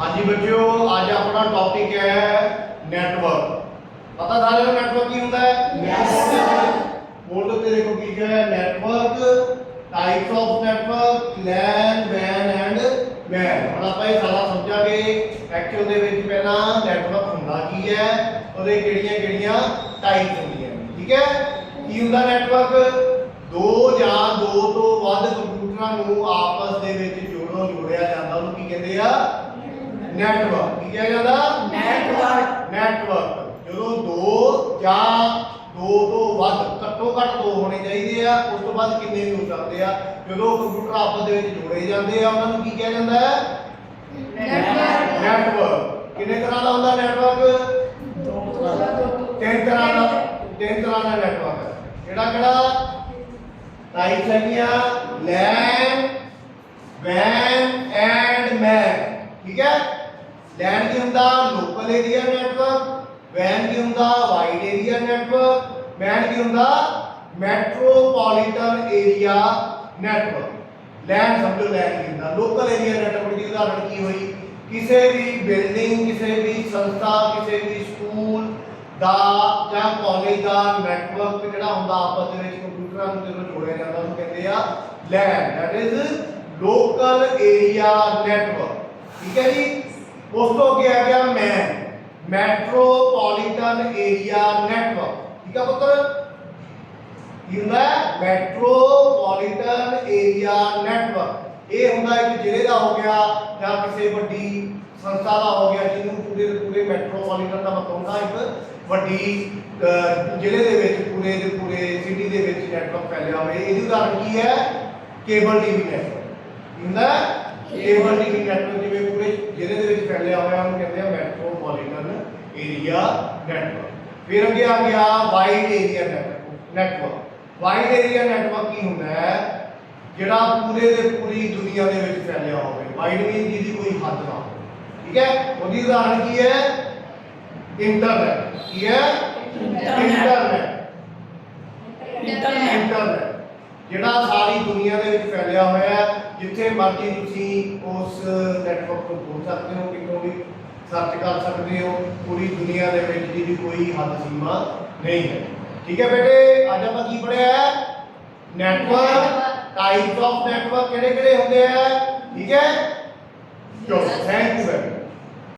ਹਾਂਜੀ ਬੱਚਿਓ ਅੱਜ ਆਪਣਾ ਟੌਪਿਕ ਹੈ ਨੈਟਵਰਕ ਪਤਾ ਸਾਰਿਆਂ ਨੂੰ ਨੈਟਵਰਕ ਕੀ ਹੁੰਦਾ ਹੈ? ਬੋਲ ਦੋ ਤੇਰੇ ਕੋ ਕੀ ਹੈ? Network types of network LAN van and MAN ਹੁਣ ਆਪਾਂ ਇਹ ਸਾਰਾ ਸਮਝਾਂਗੇ। ਐਕਚੁਅਲ ਦੇ ਵਿੱਚ ਪਹਿਲਾਂ ਨੈਟਵਰਕ ਹੁੰਦਾ ਕੀ ਹੈ? ਉਹਦੇ ਕਿਹੜੀਆਂ ਕਿਹੜੀਆਂ ਟਾਈਪਸ ਹੁੰਦੀਆਂ ਨੇ। ਠੀਕ ਹੈ? ਕੀ ਹੁੰਦਾ ਨੈਟਵਰਕ ਦੋ ਜਾਂ ਦੋ ਤੋਂ ਵੱਧ ਕੰਪਿਊਟਰਾਂ ਨੂੰ ਆਪਸ ਦੇ ਵਿੱਚ ਜੋੜੋ ਜੋੜਿਆ ਜਾਂਦਾ। ਉਹਨੂੰ ਕੀ ਕਹਿੰਦੇ ਆ? ਨੈਟਵਰਕ ਕੀ ਕਿਹਾ ਜਾਂਦਾ? ਨੈਟਵਰਕ ਨੈਟਵਰਕ ਜਦੋਂ ਦੋ ਜਾਂ ਦੋ ਤੋਂ ਵੱਧ ਘੱਟੋ ਘੱਟ ਦੋ ਹੋਣੇ ਚਾਹੀਦੇ ਆ ਉਸ ਤੋਂ ਵੱਧ ਕਿੰਨੇ ਵੀ ਹੋ ਸਕਦੇ ਆ? ਜਦੋਂ ਕੰਪਿਊਟਰ ਆਪਸ ਦੇ ਵਿੱਚ ਜੋੜੇ ਜਾਂਦੇ ਆ ਉਹਨਾਂ ਨੂੰ ਕੀ ਕਿਹਾ ਜਾਂਦਾ ਹੈ? ਨੈਟਵਰਕ ਨੈਟਵਰਕ ਕਿੰਨੇ ਤਰ੍ਹਾਂ ਦਾ ਹੁੰਦਾ ਨੈਟਵਰਕ ਦੋ ਤਰ੍ਹਾਂ ਦਾ ਤਿੰਨ ਤਰ੍ਹਾਂ ਦਾ ਤਿੰਨ ਤਰ੍ਹਾਂ ਦਾ ਨੈਟਵਰਕ ਹੈ ਕਿਹੜਾ ਕਿਹੜਾ? ਟਾਈਪਸ ਹੈਗੀਆਂ। ਲੈਨ ਵੈਨ ਐਂਡ ਮੈਨ ਠੀਕ ਹੈ? ਲੈਨ ਕੀ ਹੁੰਦਾ? ਲੋਕਲ ਏਰੀਆ ਨੈਟਵਰਕ ਵੈਨ ਕੀ ਹੁੰਦਾ? ਵਾਈਡ ਏਰੀਆ ਨੈਟਵਰਕ ਮੈਨ ਕੀ ਹੁੰਦਾ? ਮੈਟਰੋਪੋਲੀਟਨ ਏਰੀਆ ਨੈਟਵਰਕ ਲੈਨ ਸਮਝੋ ਲੈਨ ਕੀ ਹੁੰਦਾ। ਲੋਕਲ ਏਰੀਆ ਨੈਟਵਰਕ ਦੀ ਉਦਾਹਰਣ ਕੀ ਹੋਈ? ਕਿਸੇ ਵੀ ਬਿਲਡਿੰਗ ਕਿਸੇ ਵੀ ਸੰਸਥਾ, ਕਿਸੇ ਵੀ ਸਕੂਲ ਦਾ ਜਾਂ ਕਾਲਜ ਦਾ ਨੈਟਵਰਕ ਜਿਹੜਾ ਹੁੰਦਾ, ਆਪਸ ਦੇ ਵਿੱਚ ਕੰਪਿਊਟਰਾਂ ਨੂੰ ਜਦੋਂ ਜੋੜਿਆ ਜਾਂਦਾ, ਉਹਨੂੰ ਕਹਿੰਦੇ ਆ LAN that is local area network ਠੀਕ ਹੈ ਜੀ? ਉਸ ਤੋਂ ਅੱਗੇ ਆ ਗਿਆ ਮੈਨ ਮੈਟਰੋਪੋਲੀਟਨ ਏਰੀਆ ਨੈਟਵਰਕ ਠੀਕ ਹੈ ਪੁੱਤਰ? ਕੀ ਹੁੰਦਾ? ਮੈਟਰੋਪੋਲੀਟਨ ਏਰੀਆ ਨੈਟਵਰਕ ਇਹ ਹੁੰਦਾ ਇੱਕ ਜ਼ਿਲ੍ਹੇ ਦਾ ਹੋ ਗਿਆ ਜਾਂ ਕਿਸੇ ਵੱਡੀ ਸੰਸਥਾ ਦਾ ਹੋ ਗਿਆ ਜਿਹਨੂੰ ਪੂਰੇ ਪੂਰੇ ਮੈਟਰੋਪੋਲੀਟਨ ਦਾ ਮਤਲਬ ਹੁੰਦਾ ਇੱਕ ਵੱਡੀ ਜ਼ਿਲ੍ਹੇ ਦੇ ਵਿੱਚ ਪੂਰੇ ਦੇ ਪੂਰੇ ਸਿਟੀ ਦੇ ਵਿੱਚ ਨੈਟਵਰਕ ਫੈਲਿਆ ਹੋਵੇ। ਇਹਦੀ ਉਦਾਹਰਣ ਕੀ ਹੈ? ਕੇਬਲ ਟੀਵੀ ਨੈਟਵਰਕ ਹੁੰਦਾ? ਕੇਬਲ ਟੀਵੀ ਨੈਟਵਰਕ ਜਿਵੇਂ ਪੂਰੇ ਫੈਲਿਆ ਹੋਇਆ ਉਹਨੂੰ ਕਹਿੰਦੇ ਆ ਮੈਟਰੋਪੋਲੀਟਨ ਏਰੀਆ ਨੈਟਵਰਕ ਫਿਰ ਅੱਗੇ ਆ ਗਿਆ wide area network wide area network ਕੀ ਹੁੰਦਾ ਹੈ? ਜਿਹੜਾ ਪੂਰੇ ਦੇ ਪੂਰੀ ਦੁਨੀਆ ਦੇ ਵਿੱਚ ਫੈਲਿਆ ਹੋਵੇ। ਵਾਈਡ ਮੀਨ ਜਿਹਦੀ ਕੋਈ ਹੱਦ ਨਾ ਹੋਵੇ। ਠੀਕ ਹੈ? ਉਹਦੀ ਉਦਾਹਰਣ ਕੀ ਹੈ? ਇੰਟਰਨੈਟ ਕੀ ਹੈ? ਇੰਟਰਨੈਟ ਇੰਟਰਨੈਟ ਜਿਹੜਾ ਸਾਰੀ ਦੁਨੀਆ ਦੇ ਵਿੱਚ ਫੈਲਿਆ ਹੋਇਆ ਹੈ ਜਿੱਥੇ ਮਰਜ਼ੀ ਤੁਸੀਂ ਉਸ ਨੈਟਵਰਕ ਤੋਂ ਜੁੜ ਸਕਦੇ ਹੋ, ਕਿਤੋਂ ਵੀ ਸਰਚ ਕਰ ਸਕਦੇ ਹੋ, ਪੂਰੀ ਦੁਨੀਆ ਦੇ ਵਿੱਚ ਜਿਹਦੀ ਕੋਈ ਹੱਦ ਸੀਮਾ ਨਹੀਂ ਹੈ। ਠੀਕ ਹੈ ਬੇਟੇ, ਅੱਜ ਆਪਾਂ ਕੀ ਪੜਿਆ ਹੈ? ਨੈਟਵਰਕ ਟਾਈਪਸ ਆਫ ਨੈਟਵਰਕ ਕਿਹੜੇ ਕਿਹੜੇ ਹੁੰਦੇ ਆ? ਠੀਕ ਹੈ? ਚਲੋ ਥੈਂਕ ਯੂ ਵੈਰੀ